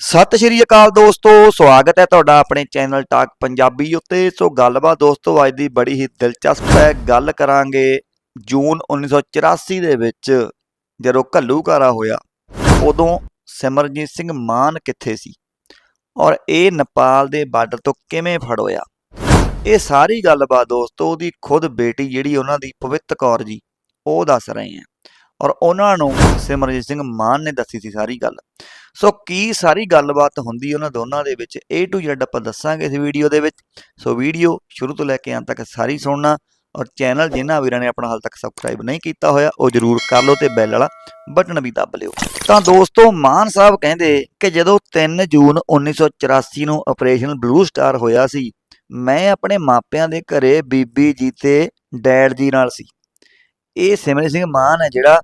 ਸਤਿ ਸ਼੍ਰੀ ਅਕਾਲ ਦੋਸਤੋ, ਸਵਾਗਤ ਹੈ ਤੁਹਾਡਾ ਆਪਣੇ ਚੈਨਲ ਟਾਕ ਪੰਜਾਬੀ ਉੱਤੇ। ਸੋ ਗੱਲਬਾਤ ਦੋਸਤੋ, ਅੱਜ ਦੀ ਬੜੀ ਹੀ ਦਿਲਚਸਪ ਹੈ। ਗੱਲ ਕਰਾਂਗੇ ਜੂਨ 1984 ਦੇ ਵਿੱਚ ਜਦੋਂ ਘੱਲੂਘਾਰਾ ਹੋਇਆ, ਉਦੋਂ ਸਿਮਰਜੀਤ ਸਿੰਘ ਮਾਨ ਕਿੱਥੇ ਸੀ ਔਰ ਇਹ ਨੇਪਾਲ ਦੇ ਬਾਰਡਰ ਤੋਂ ਕਿਵੇਂ ਫੜ ਹੋਇਆ ਇਹ ਸਾਰੀ ਗੱਲਬਾਤ ਦੋਸਤੋ, ਉਹਦੀ ਖੁਦ ਬੇਟੀ ਜਿਹੜੀ ਉਹਨਾਂ ਦੀ ਪਵਿੱਤ ਕੌਰ ਜੀ, ਉਹ ਦੱਸ ਰਹੇ ਹੈ। ਔਰ ਉਹਨਾਂ ਨੂੰ ਸਿਮਰਜੀਤ ਸਿੰਘ ਮਾਨ ਨੇ ਦੱਸੀ ਸੀ ਸਾਰੀ ਗੱਲ। ਸੋ ਕੀ ਸਾਰੀ ਗੱਲਬਾਤ ਹੁੰਦੀ ਉਹਨਾਂ ਦੋਨਾਂ ਦੇ ਵਿੱਚ? A to Z ਆਪਾਂ ਦੱਸਾਂਗੇ ਇਸ ਵੀਡੀਓ ਦੇ ਵਿੱਚ। ਸੋ ਵੀਡੀਓ ਸ਼ੁਰੂ ਤੋਂ ਲੈ ਕੇ ਅੰਤ ਤੱਕ ਸਾਰੀ ਸੁਣਨਾ ਔਰ ਚੈਨਲ ਜਿਨ੍ਹਾਂ ਵੀਰਾਂ ਨੇ ਆਪਣਾ ਹਾਲ ਤੱਕ ਸਬਸਕ੍ਰਾਈਬ ਨਹੀਂ ਕੀਤਾ ਹੋਇਆ, ਉਹ ਜਰੂਰ ਕਰ ਲਓ ਤੇ ਬੈਲ ਵਾਲਾ ਬਟਨ ਵੀ ਦੱਬ ਲਿਓ। ਤਾਂ ਦੋਸਤੋ, ਮਾਨ ਸਾਹਿਬ ਕਹਿੰਦੇ ਕਿ ਜਦੋਂ 3 ਜੂਨ 1984 ਨੂੰ ਆਪਰੇਸ਼ਨ ਬਲੂ ਸਟਾਰ ਹੋਇਆ ਸੀ, ਮੈਂ ਆਪਣੇ ਮਾਪਿਆਂ ਦੇ ਘਰੇ ਬੀਬੀ ਜੀ ਤੇ ਡੈਡ ਜੀ ਨਾਲ ਸੀ। ਇਹ ਸਿਮਰਨ ਸਿੰਘ ਮਾਨ ਹੈ ਜਿਹੜਾ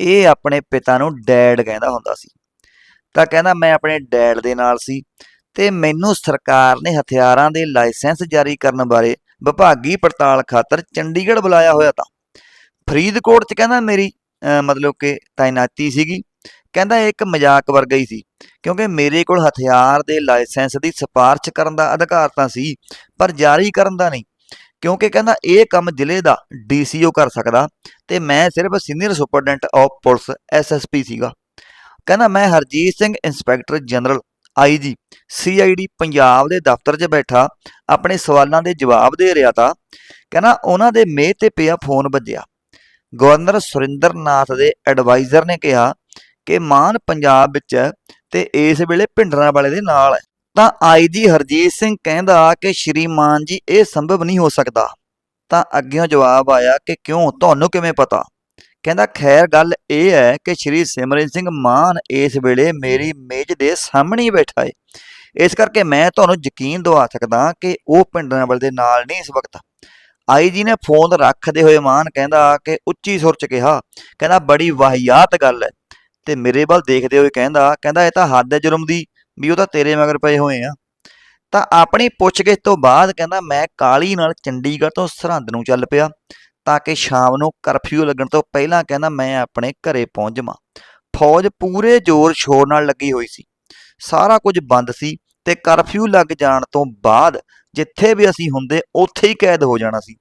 ਇਹ ਆਪਣੇ ਪਿਤਾ ਨੂੰ ਡੈਡ ਕਹਿੰਦਾ ਹੁੰਦਾ ਸੀ। ਤਾਂ ਕਹਿੰਦਾ, ਮੈਂ ਆਪਣੇ ਡੈਡ ਦੇ ਨਾਲ ਸੀ ਤੇ ਮੈਨੂੰ ਸਰਕਾਰ ਨੇ ਹਥਿਆਰਾਂ ਦੇ ਲਾਇਸੈਂਸ ਜਾਰੀ ਕਰਨ ਬਾਰੇ ਵਿਭਾਗੀ ਪੜਤਾਲ ਖਾਤਰ ਚੰਡੀਗੜ੍ਹ ਬੁਲਾਇਆ ਹੋਇਆ ਤਾਂ। ਫਰੀਦਕੋਟ 'ਚ ਕਹਿੰਦਾ ਮੇਰੀ ਮਤਲਬ ਕਿ ਤਾਇਨਾਤੀ ਸੀਗੀ। ਕਹਿੰਦਾ ਇਹ ਇੱਕ ਮਜ਼ਾਕ ਵਰਗਾ ਹੀ ਸੀ, ਕਿਉਂਕਿ ਮੇਰੇ ਕੋਲ ਹਥਿਆਰ ਦੇ ਲਾਇਸੈਂਸ ਦੀ ਸਿਫਾਰਿਸ਼ ਕਰਨ ਦਾ ਅਧਿਕਾਰ ਤਾਂ ਸੀ, ਪਰ ਜਾਰੀ ਕਰਨ ਦਾ ਨਹੀਂ। ਕਿਉਂਕਿ ਕਹਿੰਦਾ ਇਹ ਕੰਮ ਜ਼ਿਲ੍ਹੇ ਦਾ ਡੀਸੀਓ ਕਰ ਸਕਦਾ ਤੇ ਮੈਂ ਸਿਰਫ senior superintendent of police SSP ਸੀਗਾ। ਕਹਿੰਦਾ ਮੈਂ Harjit Singh inspector general IG CID Punjab ਦੇ ਦਫ਼ਤਰ 'ਚ ਬੈਠਾ, ਆਪਣੇ ਸਵਾਲਾਂ ਦੇ ਜਵਾਬ ਦੇ ਰਿਹਾ ਤਾਂ ਕਹਿੰਦਾ ਉਹਨਾਂ ਦੇ ਮੇਹ ਤੇ ਪਿਆ ਫੋਨ ਵੱਜਿਆ। ਗਵਰਨਰ ਸੁਰਿੰਦਰ ਨਾਥ ਦੇ ਐਡਵਾਈਜ਼ਰ ਨੇ ਕਿਹਾ ਕਿ ਮਾਨ ਪੰਜਾਬ ਵਿੱਚ ਹੈ ਤੇ ਇਸ ਵੇਲੇ ਭਿੰਡਰਾਂ ਵਾਲੇ ਦੇ ਨਾਲ ਹੈ। ਤਾਂ ਆਈਜੀ ਹਰਜੀਤ ਸਿੰਘ ਕਹਿੰਦਾ ਕਿ ਸ਼੍ਰੀਮਾਨ ਜੀ, ਇਹ ਸੰਭਵ ਨਹੀਂ ਹੋ ਸਕਦਾ। ਤਾਂ ਅੱਗਿਓਂ ਜਵਾਬ ਆਇਆ ਕਿ ਕਿਉਂ, ਤੁਹਾਨੂੰ ਕਿਵੇਂ ਪਤਾ? ਕਹਿੰਦਾ, ਖੈਰ, ਗੱਲ ਇਹ ਹੈ ਕਿ ਸ਼੍ਰੀ ਸਿਮਰਨ ਸਿੰਘ ਮਾਨ ਇਸ ਵੇਲੇ ਮੇਰੀ ਮੇਜ਼ ਦੇ ਸਾਹਮਣੇ ਬੈਠਾ ਹੈ ਇਸ ਕਰਕੇ ਮੈਂ ਤੁਹਾਨੂੰ ਯਕੀਨ ਦਿਵਾ ਸਕਦਾ ਕਿ ਉਹ ਪਿੰਡਰਾਂਵਲ ਦੇ ਨਾਲ ਨਹੀਂ ਇਸ ਵਕਤ। ਆਈ ਜੀ ਨੇ ਫੋਨ ਰੱਖਦੇ ਹੋਏ ਮਾਨ ਕਹਿੰਦਾ ਕਿ ਉੱਚੀ ਸੁਰ ਚ ਕਿਹਾ, ਕਹਿੰਦਾ, ਬੜੀ ਵਾਹਿਯਾਤ ਗੱਲ ਹੈ। ਤੇ ਮੇਰੇ ਵੱਲ ਦੇਖਦੇ ਹੋਏ ਕਹਿੰਦਾ ਕਹਿੰਦਾ, ਇਹ ਤਾਂ ਹੱਦ ਹੈ ਜੁਰਮ ਦੀ। ਵੀ ਉਹ ਤਾਂ ਤੇਰੇ ਮਗਰ ਪਏ ਹੋਏ ਆ। ਤਾਂ ਆਪਣੀ ਪੁੱਛਗਿੱਛ ਤੋਂ ਬਾਅਦ ਕਹਿੰਦਾ, ਮੈਂ ਕਾਲੀ ਨਾਲ ਚੰਡੀਗੜ੍ਹ ਤੋਂ ਸਰਹੰਦ ਨੂੰ ਚੱਲ ਪਿਆ, ਤਾਂ ਕਿ ਸ਼ਾਮ ਨੂੰ ਕਰਫਿਊ ਲੱਗਣ ਤੋਂ ਪਹਿਲਾਂ ਕਹਿੰਦਾ, ਮੈਂ ਆਪਣੇ ਘਰੇ ਪਹੁੰਚ ਜਾਵਾਂ। ਫੌਜ ਪੂਰੇ ਜ਼ੋਰ ਸ਼ੋਰ ਨਾਲ ਲੱਗੀ ਹੋਈ ਸੀ। ਸਾਰਾ ਕੁਝ ਬੰਦ ਸੀ ਤੇ ਕਰਫਿਊ ਲੱਗ ਜਾਣ ਤੋਂ ਬਾਅਦ ਜਿੱਥੇ ਵੀ ਅਸੀਂ ਹੁੰਦੇ, ਉੱਥੇ ਹੀ ਕੈਦ ਹੋ ਜਾਣਾ ਸੀ।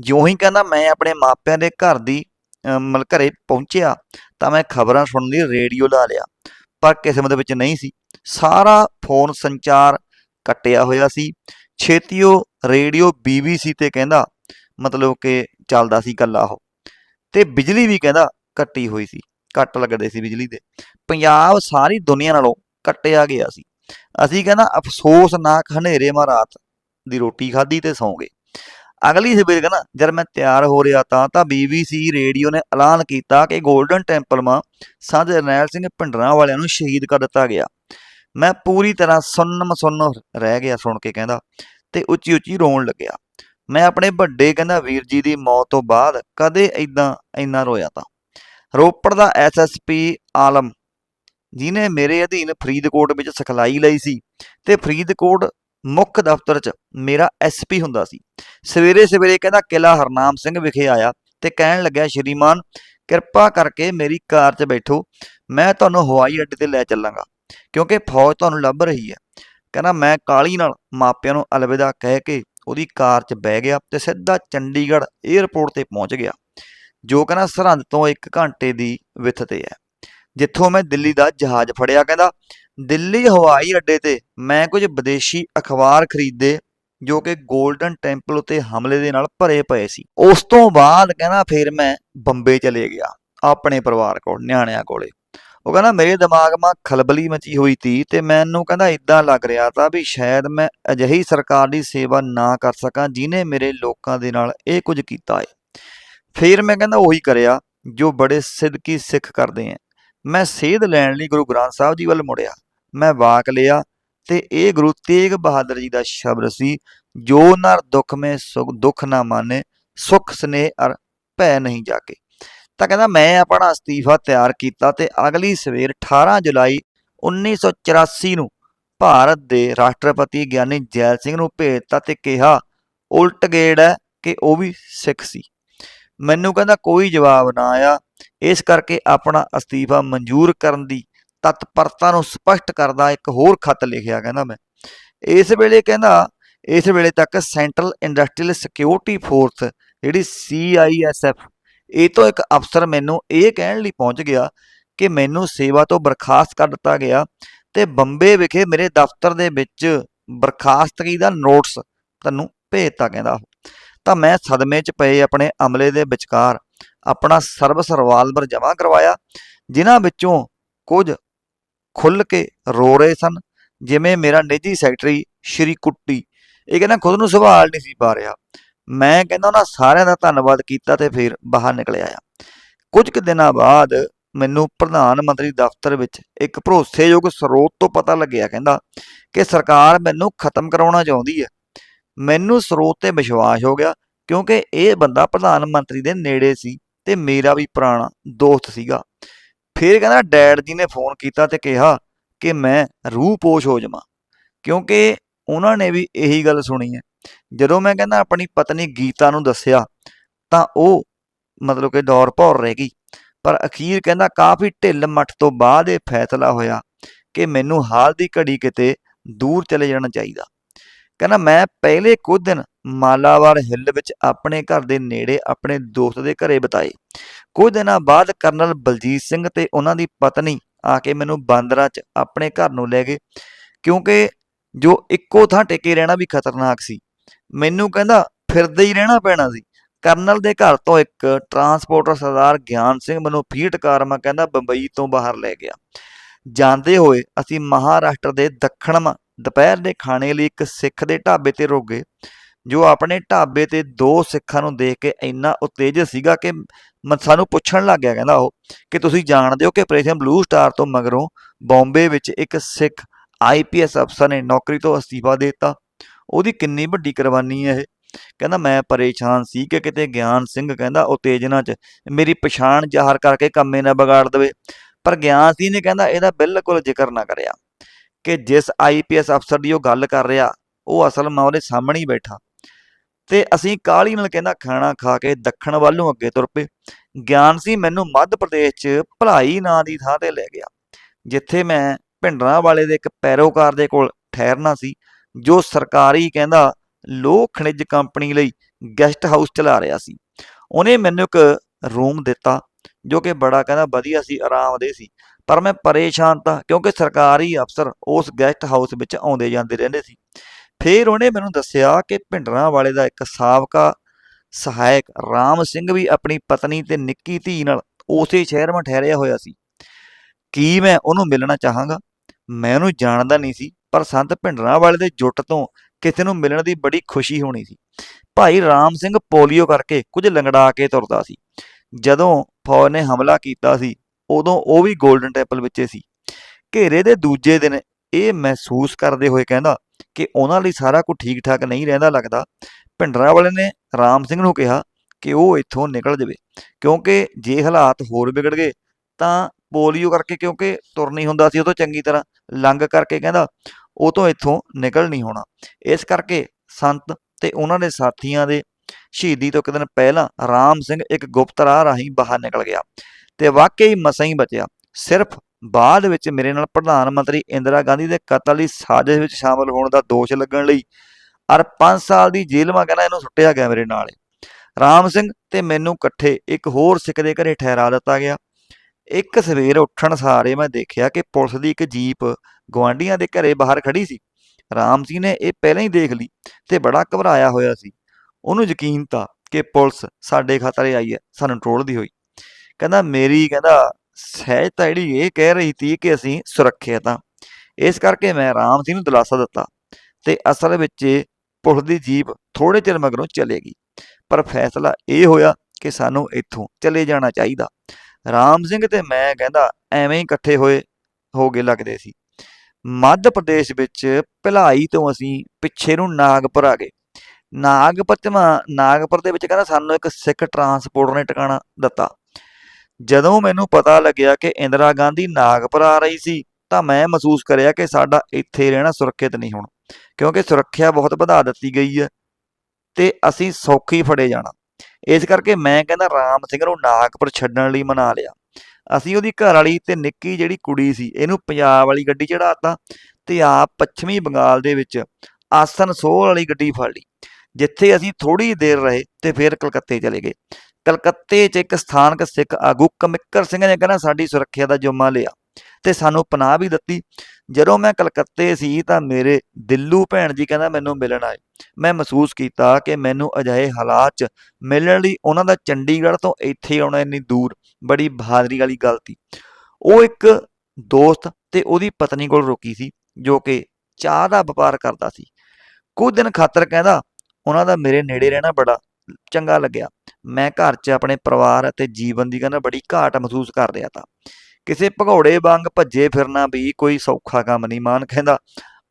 ਜਿਉਂ ਹੀ ਕਹਿੰਦਾ, ਮੈਂ ਆਪਣੇ ਮਾਪਿਆਂ ਦੇ ਘਰ ਦੀ, ਅਹ ਮਤਲਬ ਘਰੇ ਪਹੁੰਚਿਆ, ਤਾਂ ਮੈਂ ਖਬਰਾਂ ਸੁਣਨ ਲਈ ਰੇਡੀਓ ਲਾ ਲਿਆ, ਪਰ ਕਿਸਮਤ ਵਿੱਚ ਨਹੀਂ ਸੀ। ਸਾਰਾ ਫੋਨ ਸੰਚਾਰ ਕੱਟਿਆ ਹੋਇਆ ਸੀ। ਛੇਤੀਓ ਰੇਡੀਓ BBC ਤੇ ਕਹਿੰਦਾ, ਮਤਲਬ ਕਿ ਚੱਲਦਾ ਸੀ ਕੱਲਾ ਉਹ। ਤੇ ਬਿਜਲੀ ਵੀ ਕਹਿੰਦਾ ਕੱਟੀ ਹੋਈ ਸੀ, ਕੱਟ ਲੱਗਦੇ ਸੀ ਬਿਜਲੀ ਦੇ। ਪੰਜਾਬ ਸਾਰੀ ਦੁਨੀਆ ਨਾਲੋਂ ਕੱਟਿਆ ਗਿਆ ਸੀ। ਅਸੀਂ ਕਹਿੰਦਾ, ਅਫਸੋਸਨਾਕ ਹਨੇਰੇ ਮਾ ਰਾਤ ਦੀ ਰੋਟੀ ਖਾਧੀ ਤੇ ਸੌਂ ਗਏ। ਅਗਲੀ ਸਵੇਰ ਕਹਿੰਦਾ, ਜਦ ਮੈਂ ਤਿਆਰ ਹੋ ਰਿਹਾ ਤਾਂ ਤਾਂ BBC ਰੇਡੀਓ ਨੇ ਐਲਾਨ ਕੀਤਾ ਕਿ 골ਡਨ ਟੈਂਪਲ ਮਾ ਸੰਤ ਜਰਨੈਲ ਸਿੰਘ ਭਿੰਡਰਾਂ ਵਾਲਿਆਂ ਨੂੰ ਸ਼ਹੀਦ ਕਰ ਦਿੱਤਾ ਗਿਆ। ਮੈਂ ਪੂਰੀ ਤਰ੍ਹਾਂ ਸੁੰਨ ਮਸੁੰਨ ਰਹਿ ਗਿਆ ਸੁਣ ਕੇ ਕਹਿੰਦਾ, ਤੇ ਉੱਚੀ ਉੱਚੀ ਰੋਣ ਲੱਗਿਆ। ਮੈਂ ਆਪਣੇ ਵੱਡੇ ਕਹਿੰਦਾ ਵੀਰ ਜੀ ਦੀ ਮੌਤ ਤੋਂ ਬਾਅਦ ਕਦੇ ਇਦਾਂ ਇੰਨਾ ਰੋਇਆ ਤਾਂ। ਰੋਪੜ ਦਾ ਐਸਐਸਪੀ ਆਲਮ ਜਿਨੇ ਮੇਰੇ ਅਧੀਨ ਫਰੀਦਕੋਟ ਵਿੱਚ ਸਿਖਲਾਈ ਲਈ ਸੀ ਤੇ ਫਰੀਦਕੋਟ ਮੁੱਖ ਦਫ਼ਤਰ 'ਚ ਮੇਰਾ ਐਸਪੀ ਹੁੰਦਾ ਸੀ। ਸਵੇਰੇ ਸਵੇਰੇ ਕਹਿੰਦਾ ਕਿਲਾ ਹਰਨਾਮ ਸਿੰਘ ਵਿਖੇ ਆਇਆ ਤੇ ਕਹਿਣ ਲੱਗਿਆ, ਸ਼੍ਰੀਮਾਨ, ਕਿਰਪਾ ਕਰਕੇ ਮੇਰੀ ਕਾਰ 'ਚ ਬੈਠੋ, ਮੈਂ ਤੁਹਾਨੂੰ ਹਵਾਈ ਅੱਡੇ ਤੇ ਲੈ ਚੱਲਾਂਗਾ। ਕਿਉਂਕਿ ਫੌਜ ਤੁਹਾਨੂੰ ਲੱਭ ਰਹੀ ਹੈ। ਕਹਿੰਦਾ, ਮੈਂ ਕਾਲੀ ਨਾਲ ਮਾਪਿਆਂ ਨੂੰ ਅਲਵਿਦਾ ਕਹਿ ਕੇ ਉਹਦੀ ਕਾਰ 'ਚ ਬਹਿ ਗਿਆ ਤੇ ਸਿੱਧਾ ਚੰਡੀਗੜ੍ਹ 에ਅਰਪੋਰਟ ਤੇ ਪਹੁੰਚ ਗਿਆ, ਜੋ ਕਹਿੰਦਾ ਸਰਹੰਦ ਤੋਂ 1 ਘੰਟੇ ਦੀ ਵਿੱਥ ਤੇ ਹੈ। ਜਿੱਥੋਂ ਮੈਂ ਦਿੱਲੀ ਦਾ ਜਹਾਜ਼ ਫੜਿਆ, ਕਹਿੰਦਾ, ਦਿੱਲੀ ਹਵਾਈ ਅੱਡੇ ਤੇ ਮੈਂ ਕੁਝ ਵਿਦੇਸ਼ੀ ਅਖਬਾਰ ਖਰੀਦੇ ਜੋ ਕਿ 골ਡਨ ਟੈਂਪਲ ਉਤੇ ਹਮਲੇ ਦੇ ਨਾਲ ਭਰੇ ਪਏ ਸੀ। ਉਸ ਤੋਂ ਬਾਅਦ ਕਹਿੰਦਾ, ਫਿਰ ਮੈਂ ਬੰਬੇ ਚਲੇ ਗਿਆ, ਆਪਣੇ ਪਰਿਵਾਰ ਕੋਲ, ਨਿਆਣਿਆਂ ਕੋਲੇ। ਉਹ ਕਹਿੰਦਾ, ਮੇਰੇ ਦਿਮਾਗ 'ਮਾ ਖਲਬਲੀ ਮਚੀ ਹੋਈ ਤੀ ਤੇ ਮੈਨੂੰ ਕਹਿੰਦਾ ਇਦਾਂ ਲੱਗ ਰਿਹਾ ਤਾਂ ਵੀ ਸ਼ਾਇਦ ਮੈਂ ਅਜਿਹੀ ਸਰਕਾਰ ਦੀ ਸੇਵਾ ਨਾ ਕਰ ਸਕਾਂ ਜਿਨੇ ਮੇਰੇ ਲੋਕਾਂ ਦੇ ਨਾਲ ਇਹ ਕੁਝ ਕੀਤਾ ਹੈ ਫਿਰ ਮੈਂ ਕਹਿੰਦਾ, ਉਹੀ ਕਰਿਆ ਜੋ ਬੜੇ ਸਿੱਧਕੀ ਸਿੱਖ ਕਰਦੇ ਆ ਮੈਂ ਸੇਧ ਲੈਣ ਲਈ ਗੁਰੂ ਗ੍ਰੰਥ ਸਾਹਿਬ ਜੀ ਵੱਲ ਮੁੜਿਆ। ਮੈਂ ਵਾਕ ਲਿਆ ਤੇ ਇਹ ਗੁਰੂ ਤੇਗ ਬਹਾਦਰ ਜੀ ਦਾ ਸ਼ਬਦ ਸੀ, ਜੋ ਨਰ ਦੁੱਖ ਮੇ ਸੁਖ, ਦੁੱਖ ਨਾ ਮਾਨੇ, ਸੁਖ ਸਨੇਹ ਅਰ ਭੈ ਨਹੀਂ ਜਾਕੇ ਤਾਂ ਕਹਿੰਦਾ, ਮੈਂ ਆਪਣਾ ਅਸਤੀਫਾ ਤਿਆਰ ਕੀਤਾ ਤੇ ਅਗਲੀ ਸਵੇਰ 18 ਜੁਲਾਈ 1984 ਨੂੰ ਭਾਰਤ ਦੇ ਰਾਸ਼ਟਰਪਤੀ ਗਿਆਨੀ ਜੈਲ ਸਿੰਘ ਨੂੰ ਭੇਜਤਾ ਤੇ ਕਿਹਾ, ਉਲਟ ਗੇੜ ਹੈ ਕਿ ਉਹ ਵੀ ਸਿੱਖ ਸੀ। ਮੈਨੂੰ ਕਹਿੰਦਾ, ਕੋਈ ਜਵਾਬ ਨਾ ਆਇਆ। ਇਸ ਕਰਕੇ ਆਪਣਾ ਅਸਤੀਫਾ ਮਨਜ਼ੂਰ ਕਰਨ ਦੀ ਤਤਪਰਤਾ ਨੂੰ ਸਪਸ਼ਟ ਕਰਦਾ ਇੱਕ ਹੋਰ ਖਤ ਲਿਖਿਆ, ਕਹਿੰਦਾ ਮੈਂ। ਇਸ ਵੇਲੇ ਕਹਿੰਦਾ, ਇਸ ਵੇਲੇ ਤੱਕ ਸੈਂਟਰਲ ਇੰਡਸਟਰੀਅਲ ਸਿਕਿਉਰਿਟੀ ਫੋਰਸ, ਜਿਹੜੀ CISF ਇਹ ਤੋਂ ਇੱਕ ਅਫਸਰ ਮੈਨੂੰ ਇਹ ਕਹਿਣ ਲਈ ਪਹੁੰਚ ਗਿਆ ਕਿ ਮੈਨੂੰ ਸੇਵਾ ਤੋਂ ਬਰਖਾਸਤ ਕਰ ਦਿੱਤਾ ਗਿਆ ਤੇ ਬੰਬੇ ਵਿਖੇ ਮੇਰੇ ਦਫ਼ਤਰ ਦੇ ਵਿੱਚ ਬਰਖਾਸਤਗੀ ਦਾ ਨੋਟਿਸ ਤੁਹਾਨੂੰ ਭੇਜਤਾ ਕਹਿੰਦਾ ਉਹ। ਤਾਂ ਮੈਂ ਸਦਮੇ 'ਚ ਪਏ ਆਪਣੇ ਅਮਲੇ ਦੇ ਵਿਚਕਾਰ ਆਪਣਾ ਸਰਵਿਸ ਰਿਵਾਲਵਰ ਜਮ੍ਹਾਂ ਕਰਵਾਇਆ, ਜਿਨ੍ਹਾਂ ਵਿੱਚੋਂ ਕੁਝ ਖੁੱਲ ਕੇ ਰੋ ਰਹੇ ਸਨ, ਜਿਵੇਂ ਮੇਰਾ ਨਿੱਜੀ ਸੈਕਟਰੀ ਸ਼੍ਰੀ ਕੁੱਟੀ। ਇਹ ਕਹਿੰਦਾ, ਖੁਦ ਨੂੰ ਸੰਭਾਲ ਨਹੀਂ ਸੀ ਪਾ ਰਿਹਾ। ਮੈਂ ਕਹਿੰਦਾ ਉਹਨਾਂ ਸਾਰਿਆਂ ਦਾ ਧੰਨਵਾਦ ਕੀਤਾ ਤੇ ਫਿਰ ਬਾਹਰ ਨਿਕਲ ਆਇਆ। ਕੁਝ ਕੁ ਦਿਨਾਂ ਬਾਅਦ ਮੈਨੂੰ ਪ੍ਰਧਾਨ ਮੰਤਰੀ ਦਫ਼ਤਰ ਵਿੱਚ ਇੱਕ ਭਰੋਸੇਯੋਗ ਸਰੋਤ ਤੋਂ ਪਤਾ ਲੱਗਿਆ ਕਹਿੰਦਾ ਕਿ ਸਰਕਾਰ ਮੈਨੂੰ ਖਤਮ ਕਰਾਉਣਾ ਚਾਹੁੰਦੀ ਹੈ। ਮੈਨੂੰ ਸਰੋਤ ਤੇ ਵਿਸ਼ਵਾਸ ਹੋ ਗਿਆ ਕਿਉਂਕਿ ਇਹ ਬੰਦਾ ਪ੍ਰਧਾਨ ਮੰਤਰੀ ਦੇ ਨੇੜੇ ਸੀ ਤੇ ਮੇਰਾ ਵੀ ਪੁਰਾਣਾ ਦੋਸਤ ਸੀਗਾ। ਫਿਰ ਕਹਿੰਦਾ ਡੈਡ ਜੀ ਨੇ ਫੋਨ ਕੀਤਾ ਤੇ ਕਿਹਾ ਕਿ ਮੈਂ ਰੂਹ ਪੋਸ਼ ਹੋ ਜਾਵਾਂ ਕਿਉਂਕਿ ਉਹਨਾਂ ਨੇ ਵੀ ਇਹੀ ਗੱਲ ਸੁਣੀ ਹੈ। ਜਦੋਂ ਮੈਂ ਕਹਿੰਦਾ ਆਪਣੀ ਪਤਨੀ ਗੀਤਾ ਨੂੰ ਦੱਸਿਆ, ਤਾਂ ਉਹ ਮਤਲਬ ਕਿ ਦੌਰ ਭੌਰ ਰਹਿ ਗਈ। ਪਰ ਅਖੀਰ ਕਹਿੰਦਾ ਕਾਫੀ ਢਿੱਲ ਮੱਠ ਤੋਂ ਬਾਅਦ ਇਹ ਫੈਸਲਾ ਹੋਇਆ ਕਿ ਮੈਨੂੰ ਹਾਲ ਦੀ ਘੜੀ ਕਿਤੇ ਦੂਰ ਚਲੇ ਜਾਣਾ ਚਾਹੀਦਾ। ਕਹਿੰਦਾ ਮੈਂ ਪਹਿਲੇ ਕੁਝ ਦਿਨ ਮਾਲਾਵਾਰ ਹਿੱਲ ਵਿੱਚ ਆਪਣੇ ਘਰ ਦੇ ਨੇੜੇ ਆਪਣੇ ਦੋਸਤ ਦੇ ਘਰੇ ਬਿਤਾਏ। ਕੁਝ ਦਿਨਾਂ ਬਾਅਦ ਕਰਨਲ ਬਲਜੀਤ ਸਿੰਘ ਤੇ ਉਹਨਾਂ ਦੀ ਪਤਨੀ ਆ ਕੇ ਮੈਨੂੰ ਬਾਂਦਰਾ 'ਚ ਆਪਣੇ ਘਰ ਨੂੰ ਲੈ ਗਏ, ਕਿਉਂਕਿ ਜੋ ਇੱਕੋ ਥਾਂ ਟਿਕੇ ਰਹਿਣਾ ਵੀ ਖਤਰਨਾਕ ਸੀ। ਮੈਨੂੰ ਕਹਿੰਦਾ ਫਿਰਦੇ ਹੀ ਰਹਿਣਾ ਪੈਣਾ ਸੀ। ਕਰਨਲ ਦੇ ਘਰ ਤੋਂ ਇੱਕ ਟਰਾਂਸਪੋਰਟਰ ਸਰਦਾਰ ਗਿਆਨ ਸਿੰਘ ਮੈਨੂੰ ਫੀਟ ਮੈਂ ਕਹਿੰਦਾ ਬੰਬਈ ਤੋਂ ਬਾਹਰ ਲੈ ਗਿਆ। ਜਾਂਦੇ ਹੋਏ ਅਸੀਂ ਮਹਾਰਾਸ਼ਟਰ ਦੇ ਦੱਖਣਮ ਦੁਪਹਿਰ ਦੇ ਖਾਣੇ ਲਈ ਇੱਕ ਸਿੱਖ ਦੇ ਢਾਬੇ ਤੇ ਰੁਕ ਗਏ। ਜੋ ਆਪਣੇ ਢਾਬੇ ਤੇ ਦੋ ਸਿੱਖਾਂ ਨੂੰ ਦੇਖ ਕੇ ਇੰਨਾ ਉਤੇਜਿਤ ਸੀਗਾ ਕਿ ਸਾਨੂੰ ਪੁੱਛਣ ਲੱਗ ਗਿਆ ਕਹਿੰਦਾ ਉਹ, ਕਿ ਤੁਸੀਂ ਜਾਣਦੇ ਹੋ ਕਿ ਆਪਰੇਸ਼ਨ ਬਲੂ ਸਟਾਰ ਤੋਂ ਮਗਰੋਂ ਬੰਬੇ ਵਿੱਚ ਇੱਕ ਸਿੱਖ ਆਈਪੀਐਸ ਅਫਸਰ ਨੇ ਨੌਕਰੀ ਤੋਂ ਅਸਤੀਫਾ ਦੇ ਦਿੱਤਾ? ਉਹਦੀ ਕਿੰਨੀ ਵੱਡੀ ਕੁਰਬਾਨੀ ਹੈ ਇਹ। ਕਹਿੰਦਾ, ਮੈਂ ਪਰੇਸ਼ਾਨ ਸੀ ਕਿ ਕਿਤੇ ਗਿਆਨ ਸਿੰਘ ਕਹਿੰਦਾ ਉਤੇਜਨਾ 'ਚ, ਮੇਰੀ ਪਛਾਣ ਜ਼ਾਹਰ ਕਰਕੇ ਕੰਮੇ ਨਾ ਵਿਗਾੜ ਦੇਵੇ। ਪਰ ਗਿਆਨ ਸਿੰਘ ਨੇ ਕਹਿੰਦਾ, ਇਹਦਾ ਬਿਲਕੁਲ ਜ਼ਿਕਰ ਨਾ ਕਰਿਆ ਕਿ ਜਿਸ ਆਈਪੀਐਸ ਅਫਸਰ ਦੀ ਉਹ ਗੱਲ ਕਰ ਰਿਹਾ, ਉਹ ਅਸਲ ਮੈਂ ਉਹਦੇ ਸਾਹਮਣੇ ਹੀ ਬੈਠਾ। ਤੇ ਅਸੀਂ ਕਾਹਲੀ ਨਾਲ ਕਹਿੰਦਾ, ਖਾਣਾ ਖਾ ਕੇ ਦੱਖਣ ਵੱਲ ਨੂੰ ਅੱਗੇ ਤੁਰ ਪਏ। ਗਿਆਨ ਸੀ ਮੈਨੂੰ ਮੱਧ ਪ੍ਰਦੇਸ਼ 'ਚ ਭਲਾਈ ਨਾਂ ਦੀ ਥਾਂ ਤੇ ਲੈ ਗਿਆ, ਜਿੱਥੇ ਮੈਂ ਭਿੰਡਰਾਂ ਵਾਲੇ ਦੇ ਇੱਕ ਪੈਰੋਕਾਰ ਦੇ ਕੋਲ ਠਹਿਰਨਾ ਸੀ। ਜੋ ਸਰਕਾਰੀ ਕਹਿੰਦਾ ਲੋਹ ਖਣਿਜ ਕੰਪਨੀ ਲਈ ਗੈਸਟ ਹਾਊਸ ਚਲਾ ਰਿਹਾ ਸੀ। ਉਹਨੇ ਮੈਨੂੰ ਇੱਕ ਰੂਮ ਦਿੱਤਾ, ਜੋ ਕਿ ਬੜਾ ਕਹਿੰਦਾ ਵਧੀਆ ਸੀ, ਆਰਾਮਦੇਹ ਸੀ। ਪਰ ਮੈਂ ਪਰੇਸ਼ਾਨ ਤਾਂ, ਕਿਉਂਕਿ ਸਰਕਾਰੀ ਅਫਸਰ ਉਸ ਗੈਸਟ ਹਾਊਸ ਵਿੱਚ ਆਉਂਦੇ ਜਾਂਦੇ ਰਹਿੰਦੇ ਸੀ। ਫਿਰ ਉਹਨੇ ਮੈਨੂੰ ਦੱਸਿਆ ਕਿ ਭਿੰਡਰਾਂ ਵਾਲੇ ਦਾ ਇੱਕ ਸਾਬਕਾ ਸਹਾਇਕ ਰਾਮ ਸਿੰਘ ਵੀ ਆਪਣੀ ਪਤਨੀ ਤੇ ਨਿੱਕੀ ਧੀ ਨਾਲ ਉਸੇ ਸ਼ਹਿਰ ਵਿੱਚ ਠਹਿਰਿਆ ਹੋਇਆ ਸੀ। ਕੀ ਮੈਂ ਉਹਨੂੰ ਮਿਲਣਾ ਚਾਹਾਂਗਾ? ਮੈਂ ਉਹਨੂੰ ਜਾਣਦਾ ਨਹੀਂ ਸੀ। ਪਰ ਸੰਤ ਭਿੰਡਰਾਂ ਵਾਲੇ ਦੇ ਜੁੱਟ ਤੋਂ ਕਿਸੇ ਨੂੰ ਮਿਲਣ ਦੀ ਬੜੀ ਖੁਸ਼ੀ ਹੋਣੀ ਸੀ। ਭਾਈ ਰਾਮ ਸਿੰਘ ਪੋਲੀਓ ਕਰਕੇ ਕੁਝ ਲੰਗੜਾ ਕੇ ਤੁਰਦਾ ਸੀ। ਜਦੋਂ ਫੌਜ ਨੇ ਹਮਲਾ ਕੀਤਾ ਸੀ, ਉਦੋਂ ਉਹ ਵੀ 골ਡਨ ਟੈਂਪਲ ਵਿੱਚ ਸੀ। ਘੇਰੇ ਦੇ ਦੂਜੇ ਦਿਨ ਇਹ ਮਹਿਸੂਸ ਕਰਦੇ ਹੋਏ ਕਹਿੰਦਾ ਕਿ ਉਹਨਾਂ ਲਈ ਸਾਰਾ ਕੁਝ ਠੀਕ ਠਾਕ ਨਹੀਂ ਰਹਿੰਦਾ ਲੱਗਦਾ। ਭਿੰਡਰਾਂ ਵਾਲੇ ਨੇ ਰਾਮ ਸਿੰਘ ਨੂੰ ਕਿਹਾ ਕਿ ਉਹ ਇੱਥੋਂ ਨਿਕਲ ਜਾਵੇ, ਕਿਉਂਕਿ ਜੇ ਹਾਲਾਤ ਹੋਰ ਵਿਗੜ ਗਏ ਤਾਂ ਪੋਲੀਓ ਕਰਕੇ ਕਿਉਂਕਿ ਤੁਰ ਨਹੀਂ ਹੁੰਦਾ ਸੀ ਉਹ ਤੋਂ ਚੰਗੀ ਤਰ੍ਹਾਂ। ਲੰਗ ਕਰਕੇ ਕਹਿੰਦਾ ਉਹ ਤੋਂ ਇੱਥੋਂ ਨਿਕਲ ਨਹੀਂ ਹੋਣਾ। ਇਸ ਕਰਕੇ ਸੰਤ ਤੇ ਉਹਨਾਂ ਦੇ ਸਾਥੀਆਂ ਦੇ ਸ਼ਹੀਦੀ ਤੋਂ ਇੱਕ ਦਿਨ ਪਹਿਲਾਂ ਰਾਮ ਸਿੰਘ ਇੱਕ ਗੁਪਤ ਰਾਹ ਰਾਹੀਂ ਬਾਹਰ ਨਿਕਲ ਗਿਆ ਤੇ ਵਾਕਈ ਮਸਾਂ ਹੀ ਬਚਿਆ। ਸਿਰਫ ਬਾਅਦ ਵਿੱਚ ਮੇਰੇ ਨਾਲ ਪ੍ਰਧਾਨ ਮੰਤਰੀ ਇੰਦਰਾ ਗਾਂਧੀ ਦੇ ਕਤਲ ਦੀ ਸਾਜ਼ਿਸ਼ ਵਿੱਚ ਸ਼ਾਮਲ ਹੋਣ ਦਾ ਦੋਸ਼ ਲੱਗਣ ਲਈ ਅਰ 5 ਸਾਲ ਦੀ ਜੇਲ੍ਹ ਮਾ ਕਹਿੰਦਾ ਇਹਨੂੰ ਸੁੱਟਿਆ ਗਿਆ ਮੇਰੇ ਨਾਲ ਰਾਮ ਸਿੰਘ ਤੇ ਮੈਨੂੰ ਇਕੱਠੇ ਇੱਕ ਹੋਰ ਸਿੱਖ ਦੇ ਘਰੇ ਠਹਿਰਾ ਦਿੱਤਾ ਗਿਆ। ਇੱਕ ਸਵੇਰ ਉੱਠਣ ਸਾਰੇ ਮੈਂ ਦੇਖਿਆ ਕਿ ਪੁਲਿਸ ਦੀ ਇੱਕ ਜੀਪ ਗਵਾਂਡੀਆਂ ਦੇ ਘਰੇ ਬਾਹਰ ਖੜੀ ਸੀ। ਰਾਮ ਸਿੰਘ ਨੇ ਇਹ ਪਹਿਲਾਂ ਹੀ ਦੇਖ ਲਈ ਤੇ ਬੜਾ ਘਬਰਾਇਆ ਹੋਇਆ ਸੀ। ਉਹਨੂੰ ਯਕੀਨ ਤਾਂ ਕਿ ਪੁਲਿਸ ਸਾਡੇ ਖਤਰੇ ਆਈ ਹੈ, ਸਾਨੂੰ ਟੋਲਦੀ ਹੋਈ। ਕਹਿੰਦਾ, ਮੇਰੀ ਕਹਿੰਦਾ ਸਹਿਜਤਾ ਜਿਹੜੀ ਇਹ ਕਹਿ ਰਹੀ ਸੀ ਕਿ ਅਸੀਂ ਸੁਰੱਖਿਅਤ ਹਾਂ। ਇਸ ਕਰਕੇ ਮੈਂ ਰਾਮ ਸਿੰਘ ਨੂੰ ਦਿਲਾਸਾ ਦਿੱਤਾ ਤੇ ਅਸਲ ਵਿੱਚ ਪੁਲਿਸ ਦੀ ਜੀਪ ਥੋੜੇ ਚਿਰ ਮਗਰੋਂ ਚਲੇਗੀ ਪਰ ਫੈਸਲਾ ਇਹ ਹੋਇਆ ਕਿ ਸਾਨੂੰ ਇੱਥੋਂ ਚਲੇ ਜਾਣਾ ਚਾਹੀਦਾ। ਰਾਮ ਸਿੰਘ ਤੇ ਮੈਂ ਕਹਿੰਦਾ ਐਵੇਂ ਹੀ ਇਕੱਠੇ ਹੋਏ, ਹੋ ਗਏ ਲੱਗਦੇ ਸੀ। ਮੱਧ ਪ੍ਰਦੇਸ਼ ਵਿੱਚ ਭਿਲਾਈ ਤੋਂ ਅਸੀਂ ਪਿੱਛੇ ਨੂੰ ਨਾਗਪੁਰ ਆ ਗਏ। ਨਾਗਪੁਰ ਨਾਗਪੁਰ ਦੇ ਵਿੱਚ ਕਹਿੰਦਾ ਸਾਨੂੰ ਇੱਕ ਸਿੱਖ ਟਰਾਂਸਪੋਰਟਰ ਨੇ ਟਿਕਾਣਾ ਦਿੱਤਾ। ਜਦੋਂ ਮੈਨੂੰ ਪਤਾ ਲੱਗਿਆ ਕਿ ਇੰਦਰਾ ਗਾਂਧੀ ਨਾਗਪੁਰ ਆ ਰਹੀ ਸੀ, ਤਾਂ ਮੈਂ ਮਹਿਸੂਸ ਕਰਿਆ ਕਿ ਸਾਡਾ ਇੱਥੇ ਰਹਿਣਾ ਸੁਰੱਖਿਅਤ ਨਹੀਂ ਹੋਣਾ, ਕਿਉਂਕਿ ਸੁਰੱਖਿਆ ਬਹੁਤ ਵਧਾ ਦਿੱਤੀ ਗਈ ਹੈ ਤੇ ਅਸੀਂ ਸੌਖੀ ਫੜੇ ਜਾਣਾ। ਇਸ ਕਰਕੇ ਮੈਂ ਕਹਿੰਦਾ ਰਾਮ ਸਿੰਘ ਨੂੰ ਨਾਗਪੁਰ ਛੱਡਣ ਲਈ ਮਨਾ ਲਿਆ। ਅਸੀਂ ਉਹਦੀ ਘਰ ਵਾਲੀ ਤੇ ਨਿੱਕੀ ਜਿਹੜੀ ਕੁੜੀ ਸੀ, ਇਹਨੂੰ ਪੰਜਾਬ ਵਾਲੀ ਗੱਡੀ ਚੜਾਤਾ ਤੇ ਆਪ ਪੱਛਮੀ ਬੰਗਾਲ ਦੇ ਵਿੱਚ ਆਸਨਸੋਲ ਵਾਲੀ ਗੱਡੀ ਫੜ ਲਈ। ਜਿੱਥੇ ਅਸੀਂ ਥੋੜੀ ਦੇਰ ਰਹੇ ਤੇ ਫਿਰ ਕਲਕੱਤੇ ਚਲੇ ਗਏ। ਕਲਕੱਤੇ 'ਚ ਇੱਕ ਸਥਾਨਕ ਸਿੱਖ ਆਗੂ ਕਮਿੱਕਰ ਸਿੰਘ ਨੇ ਕਹਿੰਦਾ, ਸਾਡੀ ਸੁਰੱਖਿਆ ਦਾ ਜ਼ਿੰਮਾ ਲਿਆ। ਤੇ ਸਾਨੂੰ ਪਨਾਹ ਵੀ ਦਿੱਤੀ। ਜਦੋਂ ਮੈਂ ਕਲਕੱਤੇ ਸੀ ਤਾਂ ਮੇਰੇ ਦਿੱਲੂ ਭੈਣ ਜੀ ਕਹਿੰਦਾ ਮੈਨੂੰ ਮਿਲਣ ਆਏ। ਮੈਂ ਮਹਿਸੂਸ ਕੀਤਾ ਕਿ ਮੈਨੂੰ ਅਜਿਹੇ ਹਾਲਾਤ 'ਚ ਮਿਲਣ ਲਈ ਉਹਨਾਂ ਦਾ ਚੰਡੀਗੜ੍ਹ ਤੋਂ ਇੱਥੇ ਆਉਣਾ ਇੰਨੀ ਦੂਰ ਬੜੀ ਬਹਾਦਰੀ ਵਾਲੀ ਗੱਲ ਸੀ। ਉਹ ਇੱਕ ਦੋਸਤ ਤੇ ਉਹਦੀ ਪਤਨੀ ਕੋਲ ਰੁਕੀ ਸੀ, ਜੋ ਕਿ ਚਾਹ ਦਾ ਵਪਾਰ ਕਰਦਾ ਸੀ। ਕੁਝ ਦਿਨ ਖਾਤਰ ਕਹਿੰਦਾ, ਉਹਨਾਂ ਦਾ ਮੇਰੇ ਨੇੜੇ ਰਹਿਣਾ ਬੜਾ ਚੰਗਾ ਲੱਗਿਆ। ਮੈਂ ਘਰ 'ਚ ਆਪਣੇ ਪਰਿਵਾਰ ਅਤੇ ਜੀਵਨ ਦੀ ਕਹਿੰਦਾ ਬੜੀ ਘਾਟ ਮਹਿਸੂਸ ਕਰ ਰਿਹਾ ਤਾਂ। ਕਿਸੇ ਭਗੌੜੇ ਵਾਂਗ ਭੱਜੇ ਫਿਰਨਾ ਵੀ ਕੋਈ ਸੌਖਾ ਕੰਮ ਨਹੀਂ, ਮਾਨ ਕਹਿੰਦਾ।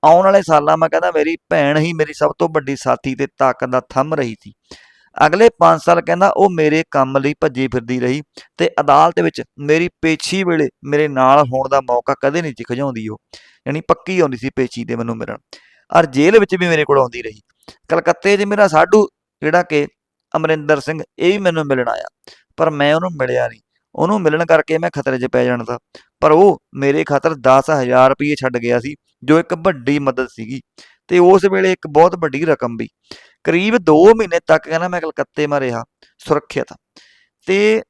ਆਉਣ ਵਾਲੇ ਸਾਲਾਂ ਮੈਂ ਕਹਿੰਦਾ ਮੇਰੀ ਭੈਣ ਹੀ ਮੇਰੀ ਸਭ ਤੋਂ ਵੱਡੀ ਸਾਥੀ ਤੇ ਤਾਕਤ ਦਾ ਥੰਮ ਰਹੀ ਸੀ। ਅਗਲੇ 5 ਸਾਲ ਕਹਿੰਦਾ ਉਹ ਮੇਰੇ ਕੰਮ ਲਈ ਭੱਜੀ ਫਿਰਦੀ ਰਹੀ ਤੇ ਅਦਾਲਤ ਵਿੱਚ ਮੇਰੀ ਪੇਸ਼ੀ ਵੇਲੇ ਮੇਰੇ ਨਾਲ ਹੋਣ ਦਾ ਮੌਕਾ ਕਦੇ ਨਹੀਂ ਸੀ ਖਿਜਾਉਂਦੀ ਉਹ, ਯਾਨੀ ਪੱਕੀ ਆਉਂਦੀ ਸੀ ਪੇਸ਼ੀ ਤੇ ਮੈਨੂੰ ਮਿਲਣ। ਔਰ ਜੇਲ੍ਹ ਵਿੱਚ ਵੀ ਮੇਰੇ ਕੋਲ ਆਉਂਦੀ ਰਹੀ। ਕਲਕੱਤੇ 'ਚ ਮੇਰਾ ਸਾਡੂ ਜਿਹੜਾ ਕਿ ਅਮਰਿੰਦਰ ਸਿੰਘ, ਇਹ ਵੀ ਮੈਨੂੰ ਮਿਲਣ ਆਇਆ, ਪਰ ਮੈਂ ਉਹਨੂੰ ਮਿਲਿਆ ਨਹੀਂ। ਉਹਨੂੰ ਮਿਲਣ ਕਰਕੇ ਮੈਂ ਖਤਰੇ 'ਚ ਪੈ ਜਾਣਾ ਤਾਂ ਪਰ ਉਹ ਮੇਰੇ ਖਾਤਰ 10000 ਰੁਪਏ ਛੱਡ ਗਿਆ ਸੀ, ਜੋ ਇੱਕ ਵੱਡੀ ਮਦਦ ਸੀਗੀ ਤੇ ਉਸ ਵੇਲੇ ਇੱਕ ਬਹੁਤ ਵੱਡੀ ਰਕਮ ਵੀ। ਕਰੀਬ 2 ਮਹੀਨੇ ਤੱਕ ਕਹਿੰਦਾ ਮੈਂ ਕਲਕੱਤੇ ਮਾ ਰਿਹਾ, ਸੁਰੱਖਿਅਤ। ਤੇ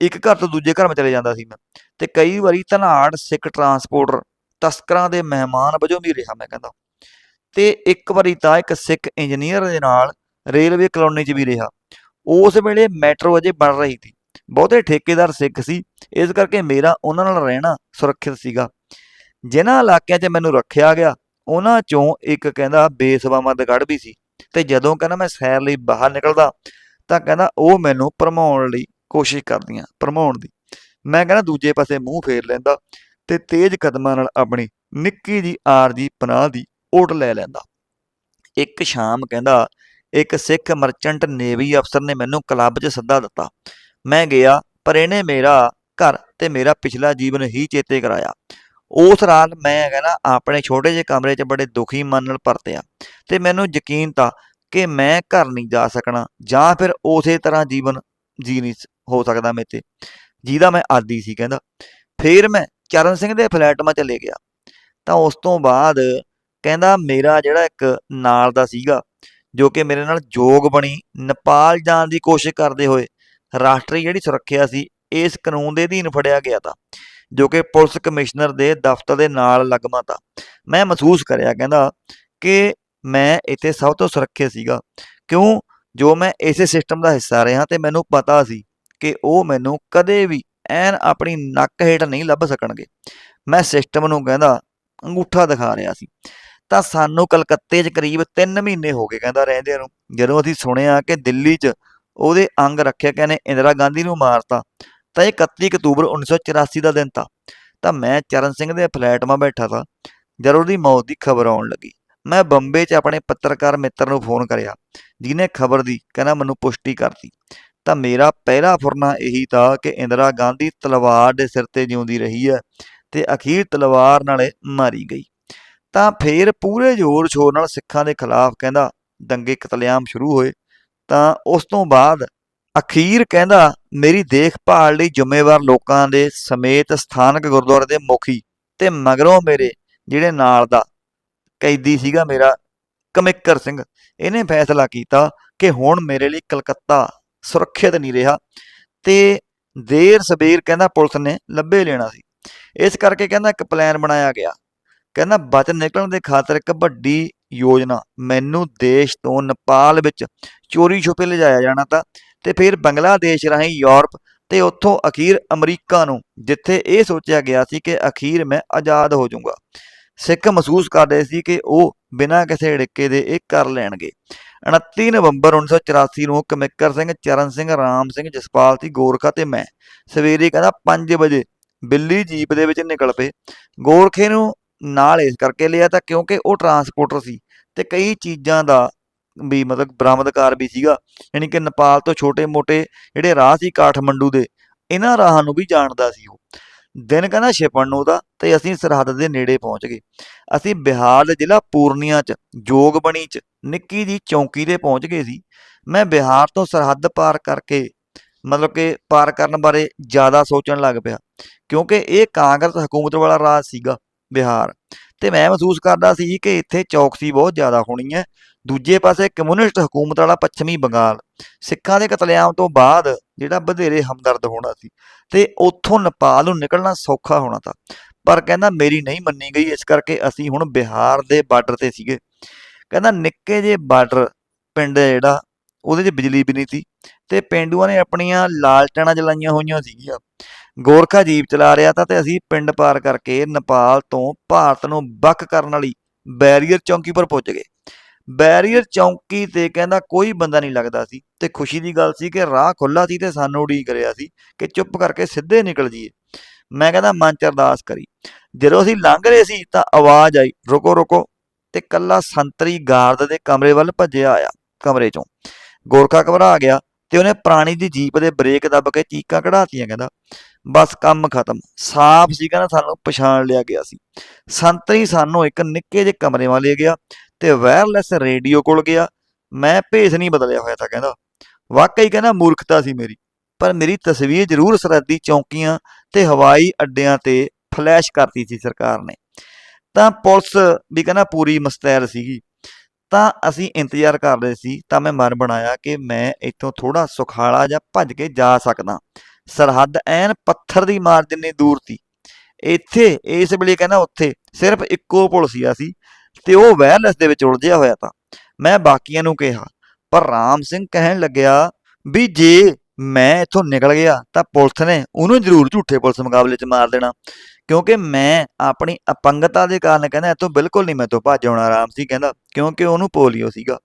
ਇੱਕ ਘਰ ਤੋਂ ਦੂਜੇ ਘਰ ਮੈਂ ਚਲੇ ਜਾਂਦਾ ਸੀ ਮੈਂ। ਤੇ ਕਈ ਵਾਰੀ ਧਨਾੜ, ਸਿੱਖ ਟਰਾਂਸਪੋਰਟਰ ਤਸਕਰਾਂ ਦੇ ਮਹਿਮਾਨ ਵਜੋਂ ਵੀ ਰਿਹਾ ਮੈਂ ਕਹਿੰਦਾ। ਤੇ ਇੱਕ ਵਾਰੀ ਤਾਂ ਇੱਕ ਸਿੱਖ ਇੰਜੀਨੀਅਰ ਦੇ ਨਾਲ ਰੇਲਵੇ ਕਲੋਨੀ 'ਚ ਵੀ ਰਿਹਾ। ਉਸ ਵੇਲੇ ਮੈਟਰੋ ਅਜੇ ਬਣ ਰਹੀ ਸੀ। ਬਹੁਤੇ ਠੇਕੇਦਾਰ ਸਿੱਖ ਸੀ, ਇਸ ਕਰਕੇ ਮੇਰਾ ਉਹਨਾਂ ਨਾਲ ਰਹਿਣਾ ਸੁਰੱਖਿਅਤ ਸੀਗਾ। ਜਿਨ੍ਹਾਂ ਇਲਾਕਿਆਂ 'ਚ ਮੈਨੂੰ ਰੱਖਿਆ ਗਿਆ, ਉਹਨਾਂ 'ਚੋਂ ਇੱਕ ਕਹਿੰਦਾ ਬੇਸਵਾਮਦਗੜ ਵੀ ਸੀ ਤੇ ਜਦੋਂ ਕਹਿੰਦਾ ਮੈਂ ਸੈਰ ਲਈ ਬਾਹਰ ਨਿਕਲਦਾ, ਤਾਂ ਕਹਿੰਦਾ ਉਹ ਮੈਨੂੰ ਭਰਮਾਉਣ ਲਈ ਕੋਸ਼ਿਸ਼ ਕਰਦੀਆਂ, ਭਰਮਾਉਣ ਦੀ। ਮੈਂ ਕਹਿੰਦਾ ਦੂਜੇ ਪਾਸੇ ਮੂੰਹ ਫੇਰ ਲੈਂਦਾ ਤੇ ਤੇਜ਼ ਕਦਮਾਂ ਨਾਲ ਆਪਣੀ ਨਿੱਕੀ ਜੀ ਆਰਜੀ ਪਨਾਹ ਦੀ ਓਟ ਲੈ ਲੈਂਦਾ। ਇੱਕ ਸ਼ਾਮ ਕਹਿੰਦਾ, ਇੱਕ ਸਿੱਖ ਮਰਚੈਂਟ ਨੇਵੀ ਅਫਸਰ ਨੇ ਮੈਨੂੰ ਕਲੱਬ 'ਚ ਸੱਦਾ ਦਿੱਤਾ। ਮੈਂ ਗਿਆ, ਪਰ ਇਹਨੇ ਮੇਰਾ ਘਰ ਤੇ ਮੇਰਾ ਪਿਛਲਾ ਜੀਵਨ ਹੀ ਚੇਤੇ ਕਰਾਇਆ। ਉਸ ਰਾਤ ਮੈਂ ਕਹਿੰਦਾ ਆਪਣੇ ਛੋਟੇ ਜਿਹੇ ਕਮਰੇ 'ਚ ਬੜੇ ਦੁਖੀ ਮਨ ਨਾਲ ਪਰਤਿਆ ਤੇ ਮੈਨੂੰ ਯਕੀਨ ਤਾਂ ਕਿ ਮੈਂ ਘਰ ਨਹੀਂ ਜਾ ਸਕਣਾ, ਜਾਂ ਫਿਰ ਉਸੇ ਤਰ੍ਹਾਂ ਜੀਵਨ ਜੀ ਨਹੀਂ ਹੋ ਸਕਦਾ ਮੇਰੇ ਤੇ। ਜਿਹਦਾ ਮੈਂ ਆਦੀ ਸੀ, ਕਹਿੰਦਾ। ਫਿਰ ਮੈਂ ਚਰਨ ਸਿੰਘ ਦੇ ਫਲੈਟ 'ਮਾ ਚਲੇ ਗਿਆ। ਤਾਂ ਉਸ ਤੋਂ ਬਾਅਦ ਕਹਿੰਦਾ ਮੇਰਾ ਜਿਹੜਾ ਇੱਕ ਨਾਲ ਦਾ ਸੀਗਾ, ਜੋ ਕਿ ਮੇਰੇ ਨਾਲ ਜੋਗ ਬਣੀ, ਨੇਪਾਲ ਜਾਣ ਦੀ ਕੋਸ਼ਿਸ਼ ਕਰਦੇ ਹੋਏ ਰਾਸ਼ਟਰੀ ਜਿਹੜੀ ਸੁਰੱਖਿਆ ਸੀ, ਇਸ ਕਾਨੂੰਨ ਦੇ ਅਧੀਨ ਫੜਿਆ ਗਿਆ ਤਾਂ, ਜੋ ਕਿ ਪੁਲਿਸ ਕਮਿਸ਼ਨਰ ਦੇ ਦਫ਼ਤਰ ਦੇ ਨਾਲ ਲੱਗਮਾ ਤਾ। ਮੈਂ ਮਹਿਸੂਸ ਕਰਿਆ, ਕਹਿੰਦਾ ਕਿ ਮੈਂ ਇੱਥੇ ਸਭ ਤੋਂ ਸੁਰੱਖਿਅਤ ਸੀਗਾ, ਕਿਉਂ? ਜੋ ਮੈਂ ਇਸੇ ਸਿਸਟਮ ਦਾ ਹਿੱਸਾ ਰਿਹਾ ਤੇ ਮੈਨੂੰ ਪਤਾ ਸੀ ਕਿ ਉਹ ਮੈਨੂੰ ਕਦੇ ਵੀ ਐਨ ਆਪਣੀ ਨੱਕ ਹੇਠ ਨਹੀਂ ਲੱਭ ਸਕਣਗੇ। ਮੈਂ ਸਿਸਟਮ ਨੂੰ, ਕਹਿੰਦਾ, ਅੰਗੂਠਾ ਦਿਖਾ ਰਿਹਾ ਸੀ। ਤਾਂ ਸਾਨੂੰ ਕਲਕੱਤੇ 'ਚ ਕਰੀਬ 3 ਮਹੀਨੇ ਹੋ ਗਏ, ਕਹਿੰਦਾ ਰਹਿੰਦਿਆਂ ਨੂੰ, ਜਦੋਂ ਅਸੀਂ ਸੁਣਿਆ ਕਿ ਦਿੱਲੀ 'ਚ ਉਹਦੇ ਅੰਗ ਰੱਖਿਆ ਨੇ ਇੰਦਰਾ ਗਾਂਧੀ ਨੂੰ ਮਾਰਤਾ, ਤਾਂ ਇਹ 31 ਅਕਤੂਬਰ 1984 ਦਾ ਦਿਨ ਤਾਂ। ਤਾਂ ਮੈਂ ਚਰਨ ਸਿੰਘ ਦੇ ਫਲੈਟ 'ਮਾ ਬੈਠਾ ਤਾਂ ਜਦੋਂ ਉਹਦੀ ਮੌਤ ਦੀ ਖਬਰ ਆਉਣ ਲੱਗੀ। ਮੈਂ ਬੰਬੇ 'ਚ ਆਪਣੇ ਪੱਤਰਕਾਰ ਮਿੱਤਰ ਨੂੰ ਫੋਨ ਕਰਿਆ, ਜਿਹਨੇ ਖਬਰ ਦੀ, ਕਹਿੰਦਾ ਮੈਨੂੰ ਪੁਸ਼ਟੀ ਕਰਤੀ। ਤਾਂ ਮੇਰਾ ਪਹਿਲਾ ਫੁਰਨਾ ਇਹੀ ਤਾਂ ਕਿ ਇੰਦਰਾ ਗਾਂਧੀ ਤਲਵਾਰ ਦੇ ਸਿਰ ਤੇ ਜਿਉਂਦੀ ਰਹੀ ਹੈ ਤੇ ਅਖੀਰ ਤਲਵਾਰ ਨਾਲੇ ਮਾਰੀ ਗਈ। ਤਾਂ ਫੇਰ ਪੂਰੇ ਜ਼ੋਰ ਸ਼ੋਰ ਨਾਲ ਸਿੱਖਾਂ ਦੇ ਖਿਲਾਫ ਕਹਿੰਦਾ, ਦੰਗੇ ਕਤਲੇਆਮ ਸ਼ੁਰੂ ਹੋਏ। ਤਾਂ ਉਸ ਤੋਂ ਬਾਅਦ ਅਖੀਰ ਕਹਿੰਦਾ, ਮੇਰੀ ਦੇਖਭਾਲ ਲਈ ਜ਼ਿੰਮੇਵਾਰ ਲੋਕਾਂ ਦੇ ਸਮੇਤ ਸਥਾਨਕ ਗੁਰਦੁਆਰੇ ਦੇ ਮੁਖੀ ਤੇ ਮਗਰੋਂ ਮੇਰੇ ਜਿਹੜੇ ਨਾਲ ਦਾ ਕੈਦੀ ਸੀਗਾ ਮੇਰਾ, ਕਮਿੱਕਰ ਸਿੰਘ, ਇਹਨੇ ਫੈਸਲਾ ਕੀਤਾ ਕਿ ਹੁਣ ਮੇਰੇ ਲਈ ਕਲਕੱਤਾ ਸੁਰੱਖਿਅਤ ਨਹੀਂ ਰਿਹਾ ਤੇ ਦੇਰ ਸਵੇਰ ਕਹਿੰਦਾ ਪੁਲਿਸ ਨੇ ਲੱਭੇ ਲੈਣਾ ਸੀ। ਇਸ ਕਰਕੇ ਕਹਿੰਦਾ ਇੱਕ ਪਲਾਨ ਬਣਾਇਆ ਗਿਆ। ਕਹਿੰਦਾ ਬਚ ਨਿਕਲਣ ਦੇ ਖਾਤਰ ਇੱਕ ਵੱਡੀ ਯੋਜਨਾ। ਮੈਨੂੰ ਦੇਸ਼ ਤੋਂ ਨੇਪਾਲ ਵਿੱਚ ਚੋਰੀ ਛੁਪੇ ਲਿਜਾਇਆ ਜਾਣਾ ਤਾਂ ਤੇ ਫਿਰ ਬੰਗਲਾਦੇਸ਼ ਰਾਹੀਂ ਯੂਰਪ ਤੇ ਉੱਥੋਂ ਅਖੀਰ ਅਮਰੀਕਾ ਨੂੰ, ਜਿੱਥੇ ਇਹ ਸੋਚਿਆ ਗਿਆ ਸੀ ਕਿ ਅਖੀਰ ਮੈਂ ਆਜ਼ਾਦ ਹੋ ਜਾਊਂਗਾ। ਸਿੱਖ ਮਹਿਸੂਸ ਕਰਦੇ ਸੀ ਕਿ ਉਹ ਬਿਨਾਂ ਕਿਸੇ ੜਿੱਕੇ ਦੇ ਇਹ ਕਰ ਲੈਣਗੇ। 29 ਨਵੰਬਰ 1984 ਨੂੰ ਕਮਿਕਰ ਸਿੰਘ, ਚਰਨ ਸਿੰਘ, ਰਾਮ ਸਿੰਘ, ਜਸਪਾਲ ਸੀ, ਗੋਰਖਾ ਤੇ ਮੈਂ। ਸਵੇਰੇ ਕਹਿੰਦਾ 5 ਵਜੇ ਬਿੱਲੀ ਜੀਪ ਦੇ ਵਿੱਚ ਨਿਕਲ ਪਏ। ਗੋਰਖੇ ਨੂੰ ਨਾਲ ਇਸ ਕਰਕੇ ਲਿਆ ਤਾਂ ਕਿਉਂਕਿ ਉਹ ਟਰਾਂਸਪੋਰਟਰ ਸੀ ਤੇ ਕਈ ਚੀਜ਼ਾਂ ਦਾ ਵੀ ਮਤਲਬ ਬਰਾਮਦਕਾਰ ਵੀ ਸੀਗਾ, ਯਾਨੀ ਕਿ ਨੇਪਾਲ ਤੋਂ ਛੋਟੇ-ਮੋਟੇ ਜਿਹੜੇ ਰਾਹ ਸੀ ਕਾਠਮੰਡੂ ਦੇ, ਇਹਨਾਂ ਰਾਹਾਂ ਨੂੰ ਵੀ ਜਾਣਦਾ ਸੀ ਉਹ। ਦਿਨ ਕਹਿੰਦਾ ਛਿਪਣ ਨੂੰ ਉਹਦਾ ਤੇ ਅਸੀਂ ਸਰਹੱਦ ਦੇ ਨੇੜੇ ਪਹੁੰਚ ਗਏ। ਅਸੀਂ ਬਿਹਾਰ ਦੇ ਜ਼ਿਲ੍ਹਾ ਪੂਰਨੀਆ 'ਚ, ਜੋਗਬਣੀ 'ਚ, ਨਿੱਕੀ ਜੀ ਚੌਂਕੀ ਤੇ ਪਹੁੰਚ ਗਏ ਸੀ। ਮੈਂ ਬਿਹਾਰ ਤੋਂ ਸਰਹੱਦ ਪਾਰ ਕਰਕੇ ਮਤਲਬ ਕਿ ਪਾਰ ਕਰਨ ਬਾਰੇ ਜ਼ਿਆਦਾ ਸੋਚਣ ਲੱਗ ਪਿਆ, ਕਿਉਂਕਿ ਇਹ ਕਾਂਗਰਸ ਹਕੂਮਤ ਵਾਲਾ ਰਾਜ ਸੀਗਾ। ਬਿਹਾਰ। ਤੇ ਮੈਂ ਮਹਿਸੂਸ ਕਰਦਾ ਸੀ ਕਿ ਇੱਥੇ ਚੌਕਸੀ ਬਹੁਤ ਜ਼ਿਆਦਾ ਹੋਣੀ ਹੈ। ਦੂਜੇ ਪਾਸੇ ਕਮਿਊਨਿਸਟ ਹਕੂਮਤ ਵਾਲਾ ਪੱਛਮੀ ਬੰਗਾਲ, ਸਿੱਖਾਂ ਦੇ ਕਤਲੇਆਮ ਤੋਂ ਬਾਅਦ ਜਿਹੜਾ ਵਧੇਰੇ ਹਮਦਰਦ ਹੋਣਾ ਸੀ ਤੇ ਉੱਥੋਂ ਨੇਪਾਲ ਨੂੰ ਨਿਕਲਣਾ ਸੌਖਾ ਹੋਣਾ ਤਾਂ। ਪਰ ਕਹਿੰਦਾ ਮੇਰੀ ਨਹੀਂ ਮੰਨੀ ਗਈ, ਇਸ ਕਰਕੇ ਅਸੀਂ ਹੁਣ ਬਿਹਾਰ ਦੇ ਬਾਰਡਰ ਤੇ ਸੀਗੇ। ਕਹਿੰਦਾ ਨਿੱਕੇ ਜਿਹੇ ਬਾਰਡਰ ਪਿੰਡ ਜਿਹੜਾ, ਉਹਦੇ 'ਚ ਬਿਜਲੀ ਵੀ ਨਹੀਂ ਸੀ ਤੇ ਪਿੰਡੂਆਂ ਨੇ ਆਪਣੀਆਂ ਲਾਲਟੈਨਾਂ ਜਲਾਈਆਂ ਹੋਈਆਂ ਸੀਗੀਆਂ। ਗੋਰਖਾ ਜੀਪ ਚਲਾ ਰਿਹਾ ਤਾਂ ਤੇ ਅਸੀਂ ਪਿੰਡ ਪਾਰ ਕਰਕੇ ਨੇਪਾਲ ਤੋਂ ਭਾਰਤ ਨੂੰ ਬੱਕ ਕਰਨ ਵਾਲੀ ਬੈਰੀਅਰ ਚੌਂਕੀ ਪਰ ਪਹੁੰਚ ਗਏ। ਬੈਰੀਅਰ ਚੌਂਕੀ ਤੇ ਕਹਿੰਦਾ ਕੋਈ ਬੰਦਾ ਨਹੀਂ ਲੱਗਦਾ ਸੀ ਤੇ ਖੁਸ਼ੀ ਦੀ ਗੱਲ ਸੀ ਕਿ ਰਾਹ ਖੁੱਲਾ ਸੀ ਤੇ ਸਾਨੂੰ ਉਡੀਕ ਰਿਹਾ ਸੀ ਕਿ ਚੁੱਪ ਕਰਕੇ ਸਿੱਧੇ ਨਿਕਲ ਜਾਈਏ। ਮੈਂ ਕਹਿੰਦਾ ਮਨ ਚ ਅਰਦਾਸ ਕਰੀ। ਜਦੋਂ ਅਸੀਂ ਲੰਘ ਰਹੇ ਸੀ ਤਾਂ ਆਵਾਜ਼ ਆਈ, ਰੁਕੋ ਰੁਕੋ। ਤੇ ਕੱਲਾ ਸੰਤਰੀ ਗਾਰਡ ਦੇ ਕਮਰੇ ਵੱਲ ਭੱਜਿਆ ਆਇਆ ਕਮਰੇ ਚੋਂ। ਗੋਰਖਾ ਘਬਰਾ ਗਿਆ ਤੇ ਉਹਨੇ ਪ੍ਰਾਣੀ ਦੀ ਜੀਪ ਦੇ ਬ੍ਰੇਕ ਦੱਬ ਕੇ ਚੀਕਾਂ ਕਢਾਤੀਆਂ, ਕਹਿੰਦਾ ਬਸ ਕੰਮ ਖਤਮ। ਸਾਫ਼ ਸੀ ਕਹਿੰਦਾ ਸਾਨੂੰ ਪਛਾਣ ਲਿਆ ਗਿਆ ਸੀ। ਸੰਤਰੀ ਸਾਨੂੰ ਇੱਕ ਨਿੱਕੇ ਜਿਹੇ ਕਮਰੇ ਵੱਲ ਗਿਆ ਤੇ ਵਾਇਰਲੈਸ ਰੇਡੀਓ ਕੋਲ ਗਿਆ। ਮੈਂ ਭੇਸ ਨਹੀਂ ਬਦਲਿਆ ਹੋਇਆ ਤਾਂ ਕਹਿੰਦਾ। ਵਾਕਈ ਕਹਿੰਦਾ ਮੂਰਖਤਾ ਸੀ ਮੇਰੀ। ਪਰ ਮੇਰੀ ਤਸਵੀਰ ਜ਼ਰੂਰ ਸਰਹੱਦੀ ਚੌਂਕੀਆਂ ਤੇ ਹਵਾਈ ਅੱਡਿਆਂ ਤੇ ਫਲੈਸ਼ ਕਰਤੀ ਸੀ ਸਰਕਾਰ ਨੇ। ਤਾਂ ਪੁਲਿਸ ਵੀ ਕਹਿੰਦਾ ਪੂਰੀ ਮਸਤੈਰ ਸੀਗੀ। ਤਾਂ ਅਸੀਂ ਇੰਤਜ਼ਾਰ ਕਰ ਰਹੇ ਸੀ ਤਾਂ ਮੈਂ ਮਨ ਬਣਾਇਆ ਕਿ ਮੈਂ ਇੱਥੋਂ ਥੋੜਾ ਸੁਖਾਲਾ ਜਾਂ ਭੱਜ ਕੇ ਜਾ ਸਕਦਾ। ਸਰਹੱਦ ਐਨ ਪੱਥਰ ਦੀ ਮਾਰ ਜਿੰਨੀ ਦੂਰ ਸੀ। ਇੱਥੇ, ਇਸ ਵੇਲੇ ਕਹਿੰਦਾ ਉੱਥੇ ਸਿਰਫ ਇੱਕੋ ਪੁਲ ਸੀ ਸੀ ਤੇ ਉਹ ਵਾਇਰਲੈਸ ਦੇ ਵਿੱਚ ਉਲਝਿਆ ਹੋਇਆ ਤਾਂ। ਮੈਂ ਬਾਕੀਆਂ ਨੂੰ ਕਿਹਾ, ਪਰ ਰਾਮ ਸਿੰਘ ਕਹਿਣ ਲੱਗਿਆ ਵੀ ਜੇ ਮੈਂ ਇੱਥੋਂ ਨਿਕਲ ਗਿਆ ਤਾਂ ਪੁਲਿਸ ਨੇ ਉਹਨੂੰ ਜ਼ਰੂਰ ਝੂਠੇ ਪੁਲਿਸ ਮੁਕਾਬਲੇ 'ਚ ਮਾਰ ਦੇਣਾ। ਕਿਉਂਕਿ ਮੈਂ ਆਪਣੀ ਅਪੰਗਤਾ ਦੇ ਕਾਰਨ ਕਹਿੰਦਾ ਇੱਥੋਂ ਬਿਲਕੁਲ ਨਹੀਂ ਮੈਂ ਤੋਂ ਭੱਜ ਆਉਣਾ ਆਰਾਮ ਸੀ ਕਹਿੰਦਾ, ਕਿਉਂਕਿ ਉਹਨੂੰ ਪੋਲੀਓ ਸੀਗਾ।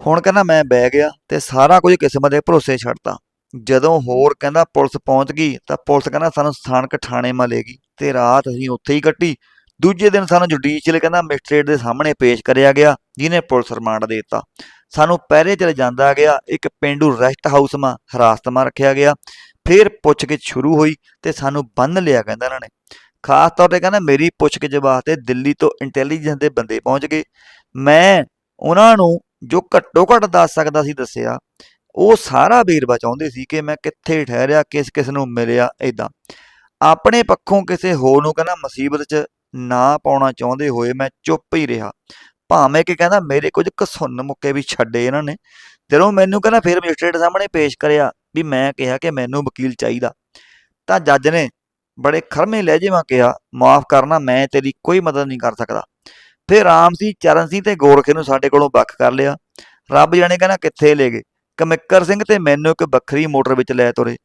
ਹੁਣ ਕਹਿੰਦਾ ਮੈਂ ਬਹਿ ਗਿਆ ਤੇ ਸਾਰਾ ਕੁਝ ਕਿਸਮਤ ਦੇ ਭਰੋਸੇ ਛੱਡਤਾ। ਜਦੋਂ ਹੋਰ ਕਹਿੰਦਾ ਪੁਲਿਸ ਪਹੁੰਚ ਗਈ, ਤਾਂ ਪੁਲਿਸ ਕਹਿੰਦਾ ਸਾਨੂੰ ਸਥਾਨਕ ਥਾਣੇ ਮਾ ਲੈ ਗਈ ਤੇ ਰਾਤ ਅਸੀਂ ਉੱਥੇ ਹੀ ਕੱਟੀ। ਦੂਜੇ ਦਿਨ ਸਾਨੂੰ ਜੁਡੀਸ਼ੀਅਲ ਕਹਿੰਦਾ ਮੈਜਿਸਟ੍ਰੇਟ ਦੇ ਸਾਹਮਣੇ ਪੇਸ਼ ਕਰਿਆ ਗਿਆ, ਜਿਹਨੇ ਪੁਲਿਸ ਰਿਮਾਂਡ ਦੇ ਦਿੱਤਾ। ਸਾਨੂੰ ਪਹਿਰੇ ਚਲੇ ਜਾਂਦਾ ਗਿਆ, ਇੱਕ ਪਿੰਡੂ ਰੈਸਟ ਹਾਊਸ ਮਾ ਹਿਰਾਸਤ ਮਾ ਰੱਖਿਆ ਗਿਆ। ਫਿਰ ਪੁੱਛਗਿੱਛ ਸ਼ੁਰੂ ਹੋਈ ਤੇ ਸਾਨੂੰ ਬੰਨ ਲਿਆ ਕਹਿੰਦਾ ਇਹਨਾਂ ਨੇ। ਖਾਸ ਤੌਰ ਤੇ ਕਹਿੰਦਾ ਮੇਰੀ ਪੁੱਛਗਿੱਛ ਵਾਸਤੇ ਦਿੱਲੀ ਤੋਂ ਇੰਟੈਲੀਜੈਂਸ ਦੇ ਬੰਦੇ ਪਹੁੰਚ ਗਏ। ਮੈਂ ਉਹਨਾਂ ਨੂੰ ਜੋ ਘੱਟੋ ਘੱਟ ਦੱਸ ਸਕਦਾ ਸੀ ਦੱਸਿਆ ਉਹ ਸਾਰਾ ਵੇਰਵਾ ਚਾਹੁੰਦੇ ਸੀ ਕਿ ਮੈਂ ਕਿੱਥੇ ਠਹਿਰਿਆ, ਕਿਸ ਕਿਸ ਨੂੰ ਮਿਲਿਆ ਇਦਾਂ ਆਪਣੇ ਪੱਖੋਂ ਕਿਸੇ ਹੋਰ ਨੂੰ ਕਹਿੰਦਾ ਮੁਸੀਬਤ 'ਚ ਨਾ ਪਾਉਣਾ ਚਾਹੁੰਦੇ ਹੋਏ ਮੈਂ ਚੁੱਪ ਹੀ ਰਿਹਾ। ਭਾਵੇਂ ਕਿ ਕਹਿੰਦਾ ਮੇਰੇ ਕੁਝ ਕਸੁੰਨ ਮੁੱਕੇ ਵੀ ਛੱਡੇ ਇਹਨਾਂ ਨੇ, ਜਦੋਂ ਮੈਨੂੰ ਕਹਿੰਦਾ ਫਿਰ ਮੈਜਿਸਟ੍ਰੇਟ ਸਾਹਮਣੇ ਪੇਸ਼ ਕਰਿਆ ਵੀ ਮੈਂ ਕਿਹਾ ਕਿ ਮੈਨੂੰ ਵਕੀਲ ਚਾਹੀਦਾ, ਤਾਂ ਜੱਜ ਨੇ ਬੜੇ ਖਰਮੇ ਲਹਿਜੇ ਨਾਲ ਕਿਹਾ, ਮਾਫ ਕਰਨਾ, ਮੈਂ ਤੇਰੀ ਕੋਈ ਮਦਦ ਨਹੀਂ ਕਰ ਸਕਦਾ। ਫਿਰ ਰਾਮ ਸੀ, ਚਰਨ ਸਿੰਘ ਤੇ ਗੋਰਖੇ ਨੂੰ ਸਾਡੇ ਕੋਲੋਂ ਵੱਖ ਕਰ ਲਿਆ। ਰੱਬ ਜਾਣੇ ਕਹਿੰਦਾ ਕਿੱਥੇ ਲੈ ਗਏ। ਕਮਿੱਕਰ ਸਿੰਘ ਤੇ ਮੈਨੂੰ ਇੱਕ ਵੱਖਰੀ ਮੋਟਰ ਵਿੱਚ ਲੈ ਤੁਰੇ।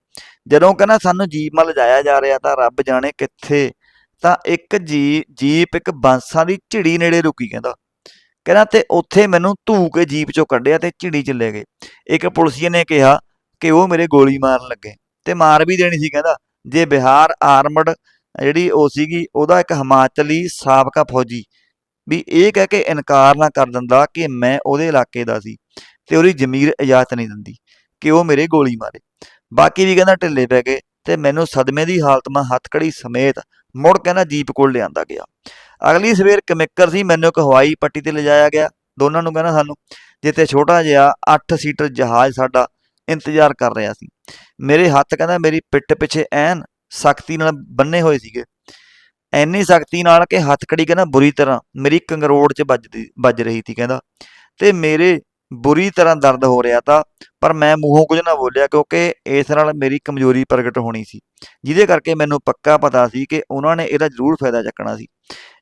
ਜਦੋਂ ਕਹਿੰਦਾ, ਸਾਨੂੰ ਜੀਪ ਮਾ ਲਿਜਾਇਆ ਜਾ ਰਿਹਾ ਤਾਂ ਰੱਬ ਜਾਣੇ ਕਿੱਥੇ? ਤਾਂ ਇੱਕ ਜੀ, ਜੀਪ ਇੱਕ ਬਾਂਸਾਂ ਦੀ ਝਿੜੀ ਨੇੜੇ ਰੁਕੀ ਕਹਿੰਦਾ। ਕਹਿੰਦਾ, ਤੇ ਉੱਥੇ ਮੈਨੂੰ ਧੂ ਕੇ ਜੀਪ ਚੋਂ ਕੱਢਿਆ ਤੇ ਝਿੜੀ ਚ ਲੈ ਗਏ। ਇੱਕ ਪੁਲਿਸੀਏ ਨੇ ਕਿਹਾ ਕਿ ਉਹ ਮੇਰੇ ਗੋਲੀ ਮਾਰਨ ਲੱਗੇ ਤੇ ਮਾਰ ਵੀ ਦੇਣੀ ਸੀ ਕਹਿੰਦਾ। ਜੇ ਬਿਹਾਰ ਆਰਮਡ ਜਿਹੜੀ ਉਹ ਸੀਗੀ, ਉਹਦਾ ਇੱਕ ਹਿਮਾਚਲੀ ਸਾਬਕਾ ਫੌਜੀ ਵੀ ਇਹ ਕਹਿ ਕੇ ਇਨਕਾਰ ਨਾ ਕਰ ਦਿੰਦਾ ਕਿ ਮੈਂ ਉਹਦੇ ਇਲਾਕੇ ਦਾ ਸੀ। ਤੇ ਉਹਦੀ ਜ਼ਮੀਰ ਇਜਾਜ਼ਤ ਨਹੀਂ ਦਿੰਦੀ ਕਿ ਉਹ ਮੇਰੇ ਗੋਲੀ ਮਾਰੇ। ਬਾਕੀ ਵੀ ਕਹਿੰਦਾ ਢਿੱਲੇ ਪੈ ਗਏ ਤੇ ਮੈਨੂੰ ਸਦਮੇ ਦੀ ਹਾਲਤ ਮਾ ਹੱਥਕੜੀ ਸਮੇਤ ਮੁੜ ਕਹਿੰਦਾ ਜੀਪ ਕੋਲ ਲਿਆਂਦਾ ਗਿਆ। ਅਗਲੀ ਸਵੇਰ ਕਮਿਕਰ ਸੀ, ਮੈਨੂੰ ਇੱਕ ਹਵਾਈ ਪੱਟੀ ਤੇ ਲਿਜਾਇਆ ਗਿਆ। ਦੋਨਾਂ ਨੂੰ ਕਹਿੰਦਾ ਸਾਨੂੰ, ਜਿੱਥੇ ਛੋਟਾ ਜਿਹਾ 8 ਸੀਟਰ ਜਹਾਜ਼ ਸਾਡਾ ਇੰਤਜ਼ਾਰ ਕਰ ਰਿਹਾ ਸੀ। ਮੇਰੇ ਹੱਥ ਕਹਿੰਦਾ ਮੇਰੀ ਪਿੱਠ ਪਿੱਛੇ ਐਨ ਸਖਤੀ ਨਾਲ ਬੰਨੇ ਹੋਏ ਸੀਗੇ। ਐਨੀ ਸਖਤੀ ਨਾਲ ਕਿ ਹੱਥਕੜੀ ਕਹਿੰਦਾ ਬੁਰੀ ਤਰ੍ਹਾਂ ਮੇਰੀ ਕੰਗਰੋੜ 'ਚ ਵੱਜਦੀ, ਵੱਜ ਰਹੀ ਸੀ ਕਹਿੰਦਾ। ਤੇ ਮੇਰੇ ਬੁਰੀ ਤਰ੍ਹਾਂ ਦਰਦ ਹੋ ਰਿਹਾ ਤਾਂ, ਪਰ ਮੈਂ ਮੂੰਹੋਂ ਕੁਝ ਨਾ ਬੋਲਿਆ ਕਿਉਂਕਿ ਇਸ ਨਾਲ ਮੇਰੀ ਕਮਜ਼ੋਰੀ ਪ੍ਰਗਟ ਹੋਣੀ ਸੀ। ਜਿਹਦੇ ਕਰਕੇ ਮੈਨੂੰ ਪੱਕਾ ਪਤਾ ਸੀ ਕਿ ਉਹਨਾਂ ਨੇ ਇਹਦਾ ਜ਼ਰੂਰ ਫਾਇਦਾ ਚੱਕਣਾ ਸੀ।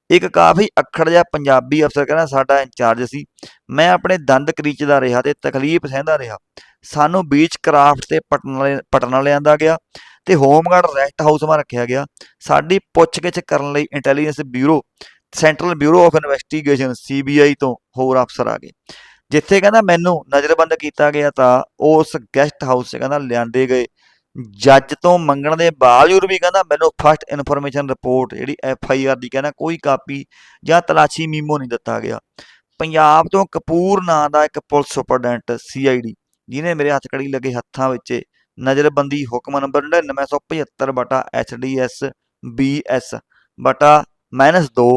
ਇੱਕ ਕਾਫੀ ਅੱਖੜ ਜਿਹਾ ਪੰਜਾਬੀ ਅਫਸਰ ਕਹਿੰਦਾ, ਸਾਡਾ ਇੰਚਾਰਜ ਸੀ। ਮੈਂ ਆਪਣੇ ਦੰਦ ਕਰੀਚਦਾ ਰਿਹਾ ਤੇ ਤਕਲੀਫ ਸਹਿੰਦਾ ਰਿਹਾ। ਸਾਨੂੰ ਬੀਚ ਕਰਾਫਟ ਤੇ ਪਟਨਾ ਪਟਨਾ ਲਿਆਂਦਾ ਗਿਆ ਤੇ ਹੋਮਗਾਰਡ ਰੈਸਟ ਹਾਊਸ ਮਾ ਰੱਖਿਆ ਗਿਆ। ਸਾਡੀ ਪੁੱਛਗਿੱਛ ਕਰਨ ਲਈ intelligence bureau, central bureau of investigation CBI ਤੋਂ ਹੋਰ ਅਫਸਰ ਆ ਗਏ। ਜਿੱਥੇ ਕਹਿੰਦਾ ਮੈਨੂੰ ਨਜ਼ਰਬੰਦ ਕੀਤਾ ਗਿਆ ਤਾਂ ਉਸ ਗੈਸਟ ਹਾਊਸ 'ਚ ਕਹਿੰਦਾ ਲਿਆਂਦੇ ਗਏ। ਜੱਜ ਤੋਂ ਮੰਗਣ ਦੇ ਬਾਵਜੂਦ ਵੀ ਕਹਿੰਦਾ ਮੈਨੂੰ ਫਸਟ ਇਨਫੋਰਮੇਸ਼ਨ ਰਿਪੋਰਟ ਜਿਹੜੀ ਐਫ ਆਈ ਆਰ ਦੀ ਕਹਿੰਦਾ ਕੋਈ ਕਾਪੀ ਜਾਂ ਤਲਾਸ਼ੀ ਮੀਮੋ ਨਹੀਂ ਦਿੱਤਾ ਗਿਆ। ਪੰਜਾਬ ਤੋਂ ਕਪੂਰ ਨਾਂ ਦਾ ਇੱਕ police superintendent C I D ਜਿਹਨੇ ਮੇਰੇ ਹੱਥਕੜੀ ਲੱਗੇ ਹੱਥਾਂ ਵਿੱਚ ਨਜ਼ਰਬੰਦੀ ਹੁਕਮ ਨੰਬਰ 9975 ਬਟਾ ਐਚਡੀਐਸ ਬੀਐਸ ਬਟਾ -2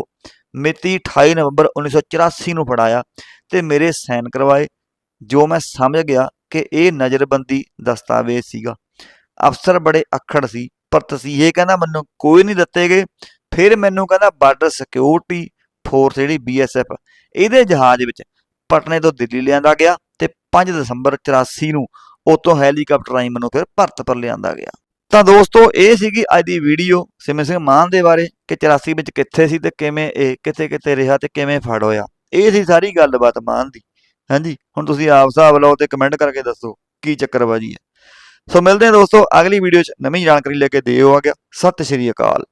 ਮਿਤੀ 28 ਨਵੰਬਰ 1984 ਨੂੰ ਫੜਾਇਆ ਤੇ ਮੇਰੇ ਸਾਈਨ ਕਰਵਾਏ, ਜੋ ਮੈਂ ਸਮਝ ਗਿਆ ਕਿ ਇਹ ਨਜ਼ਰਬੰਦੀ ਦਸਤਾਵੇਜ਼ ਸੀਗਾ। ਅਫਸਰ ਬੜੇ ਅਖੜ ਸੀ, ਪਰ ਤਸੀਹੇ ਕਹਿੰਦਾ ਮੈਨੂੰ ਕੋਈ ਨਹੀਂ ਦਿੱਤੇ ਗਏ ਫਿਰ ਮੈਨੂੰ ਕਹਿੰਦਾ ਬਾਰਡਰ ਸਿਕਿਉਰਿਟੀ ਫੋਰਸ ਜਿਹੜੀ ਬੀਐਸਐਫ ਇਹਦੇ ਜਹਾਜ਼ ਵਿੱਚ ਪਟਨੇ ਤੋਂ ਦਿੱਲੀ ਲਿਆਂਦਾ ਗਿਆ ਤੇ 5 ਦਸੰਬਰ 84 ਨੂੰ ਉਤੋਂ ਹੈਲੀਕਾਪਟਰ ਰਾਹੀਂ ਮੈਨੂੰ ਫਿਰ ਭਾਰਤ ਪਰ ਲਿਆਂਦਾ ਗਿਆ। ਤਾਂ ਦੋਸਤੋ, ਇਹ ਸੀਗੀ ਅੱਜ ਦੀ ਵੀਡੀਓ ਸਿਮਰ ਸਿੰਘ ਮਾਨ ਦੇ ਬਾਰੇ ਕਿ 84 ਵਿੱਚ ਕਿੱਥੇ ਸੀ ਤੇ ਕਿਵੇਂ ਇਹ ਕਿੱਥੇ ਕਿੱਥੇ ਰਿਹਾ ਤੇ ਕਿਵੇਂ ਫੜ ਹੋਇਆ। ਇਹ ਸੀ ਸਾਰੀ ਗੱਲਬਾਤ ਮਾਨ ਦੀ। ਹਾਂਜੀ, ਹੁਣ ਤੁਸੀਂ ਆਪ ਹਿਸਾਬ ਲਾਓ ਤੇ ਕਮੈਂਟ ਕਰਕੇ ਦੱਸੋ ਕੀ ਚੱਕਰਬਾਜੀ ਹੈ। ਸੋ ਮਿਲਦੇ ਹਾਂ ਦੋਸਤੋ, ਅਗਲੀ ਵੀਡੀਓ 'ਚ ਨਵੀਂ ਜਾਣਕਾਰੀ ਲੈ ਕੇ ਦਿਓ ਆ ਗਿਆ ਸਤਿ ਸ਼੍ਰੀ ਅਕਾਲ।